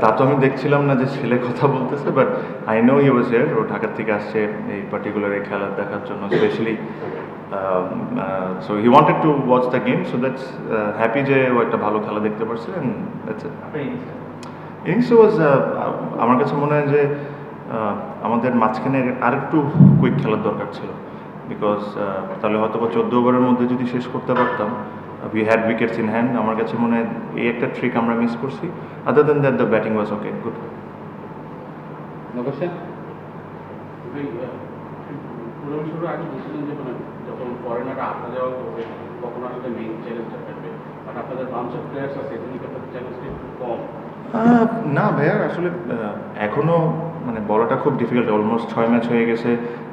তা তো আমি দেখছিলাম না যে ছেলে কথা বলতেছে but I know you was here ও ঢাকা থেকে আসছে এই পার্টিকুলার এই খেলা দেখার জন্য specially so he wanted to watch the game so that's happy যে ও একটা ভালো খেলা দেখতে পারছে and that's it innings was আমার কাছে মনে হয় যে আমাদের মাঝখানে আরেকটু কুইক খেলার দরকার ছিল বিকজ তাহলে হয়তো বা চোদ্দ ওভারের মধ্যে যদি শেষ করতে পারতাম we had wickets in hand আমার কাছে মনে হয় এই একটা ট্রিক আমরা মিস করছি। Other than that the batting was okay good যখন ফরেনাররা আসা যাওয়া করবে তখন আসলে মেইন চ্যালেঞ্জটা থাকবে। বাট আপনাদের প্লেয়ার্স আছে এদিকে চ্যালেঞ্জটা একটু কম? না ভাইয়া আসলে আহ, এখনও মানে বলাটা খুব ডিফিকাল্ট অলমোস্ট ছয় ম্যাচ হয়ে গেছে।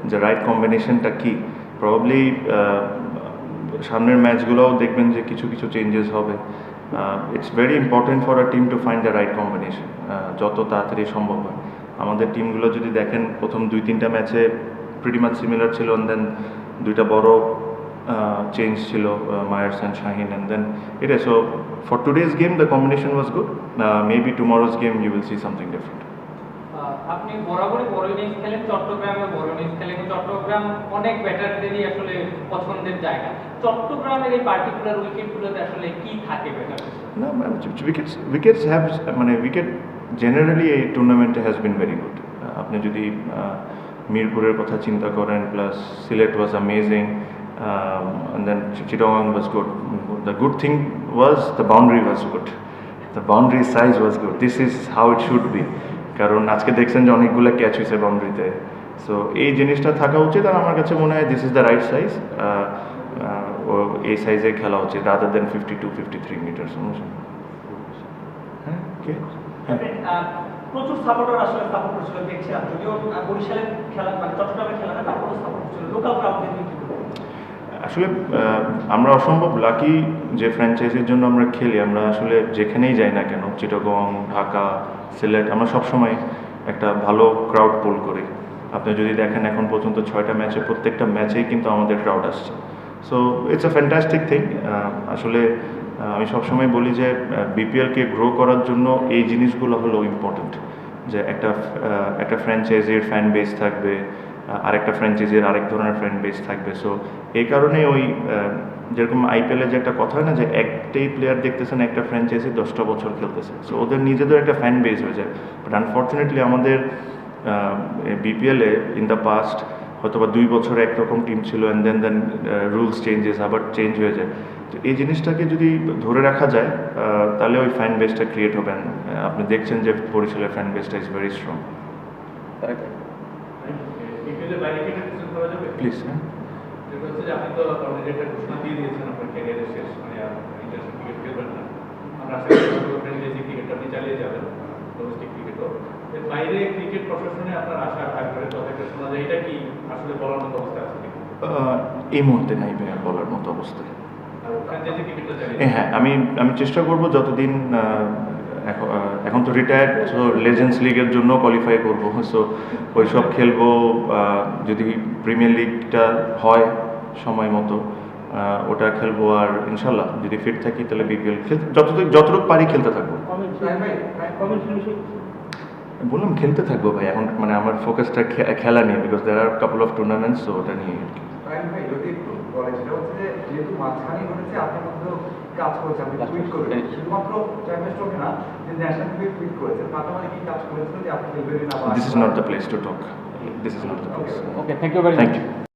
যে রাইট কম্বিনেশনটা কি? প্রবাবলি সামনের ম্যাচগুলোও দেখবেন যে কিছু কিছু চেঞ্জেস হবে। It's very important for a team to find the right combination যত তাড়াতাড়ি সম্ভব হয়। আমাদের টিমগুলো যদি দেখেন, প্রথম দুই তিনটা ম্যাচে প্রিটি মাচ সিমিলার ছিল অ্যান্ড দেন দুইটা বড় চেঞ্জ ছিল Myers and Shaheen and then এটা so for today's game the combination was good maybe tomorrow's game you will see something different আপনি বরাবরই বড় ইনিংস খেলেন, চট্টগ্রামে বড় ইনিংস খেলেন। চট্টগ্রাম অনেক ব্যাটারদেরই আসলে পছন্দের জায়গা। চট্টগ্রামের এই পার্টিকুলার উইকেটগুলোতে আসলে কি থাকে No, উইকেটস উইকেটস হ্যাভ মানে উইকেট জেনারেলি এই টুর্নামেন্টে হ্যাজ বিন ভেরি গুড আপনি যদি মিরপুরের কথা চিন্তা করেন plus Sylhet was amazing then Chittagong was good the good thing was the boundary was good the boundary size was good this is how it should be কারণ আজকে দেখছেন যে অনেকগুলো ক্যাচ হয়েছে বাউন্ডারিতে সো এই জিনিসটা থাকা উচিত আর আমার কাছে মনে হয় this is the right size এই সাইজে খেলা উচিত rather than fifty two fifty three metres হ্যাঁ কে? হ্যাঁ। প্রচুর সাপোর্টার আসলে সাপোর্ট করছিল দেখছিলাম যদিও বরিশালের খেলা মানে চট্টগ্রামের খেলা না তারপরেও সাপোর্ট করছিল লোকাল ক্রাউডদের নিয়ে কি বলব? আসলে আমরা অসম্ভব লাকি যে ফ্র্যাঞ্চাইজির জন্য আমরা খেলি আমরা আসলে যেখানেই যাই না কেন চিটাগং ঢাকা সিলেট আমরা সবসময় একটা ভালো ক্রাউড পুল করি। আপনি যদি দেখেন এখন পর্যন্ত ছয়টা ম্যাচে প্রত্যেকটা ম্যাচেই কিন্তু আমাদের ক্রাউড আসছে। So it's a fantastic thing আসলে আমি সবসময় বলি যে বিপিএলকে গ্রো করার জন্য এই জিনিসগুলো হলো ইম্পর্ট্যান্ট যে একটা একটা ফ্র্যাঞ্চাইজির ফ্যান বেস থাকবে আরেকটা ফ্র্যাঞ্চাইজির আরেক ধরনের ফ্যান বেস থাকবে। সো এই কারণে ওই যেরকম আইপিএলে যে একটা কথা হয় না, যে একটাই প্লেয়ার দেখতেছেন, একটা ফ্র্যাঞ্চাইজি দশটা বছর খেলতেছে। সো ওদের নিজেদের একটা ফ্যান বেস হয়ে যায়। বাট আনফর্চুনেটলি আমাদের বিপিএলে ইন দ্য পাস্ট হয়তো বা দুই বছরে একরকম টিম ছিল and then then rules changes আবার চেঞ্জ হয়ে যায়। তো এই জিনিসটাকে যদি ধরে রাখা যায় তাহলে ওই ফ্যান বেসটা ক্রিয়েট হবেন আপনি দেখছেন যে বরিশালের ফ্যান বেসটা ইজ ভেরি স্ট্রং তারেক বিপিএলের বাইরে কি ডিসিশন করা যাবে? প্লিজ হ্যাঁ। মানে চালিয়ে যাবেন বাইরে ক্রিকেট প্রশাসনে আপনার আশা কথা শোনা যায়। এটা কি আসলে বলার মতো অবস্থা আছে এই মুহূর্তে নাই ভাইয়া বলার মতো অবস্থায় হ্যাঁ আমি আমি চেষ্টা করব যতদিন এখন এখন তো রিটায়ার্ড সো লেজেন্ডস লিগের জন্য কোয়ালিফাই করব। সো ওই সব খেলব যদি প্রিমিয়ার লিগটা হয় সময় মতো ওটা খেলব আর ইনশাল্লাহ যদি ফিট থাকি তাহলে বিপিএল খেলতে যতটুকু যতটুকু পারি খেলতে থাকব। বললাম খেলতে থাকব ভাই এখন মানে আমার ফোকাসটা খেলা নিয়ে because there are couple of tournaments তো ওটা নিয়ে আর কি। This is not the place to talk this is not the place okay thank you very thank you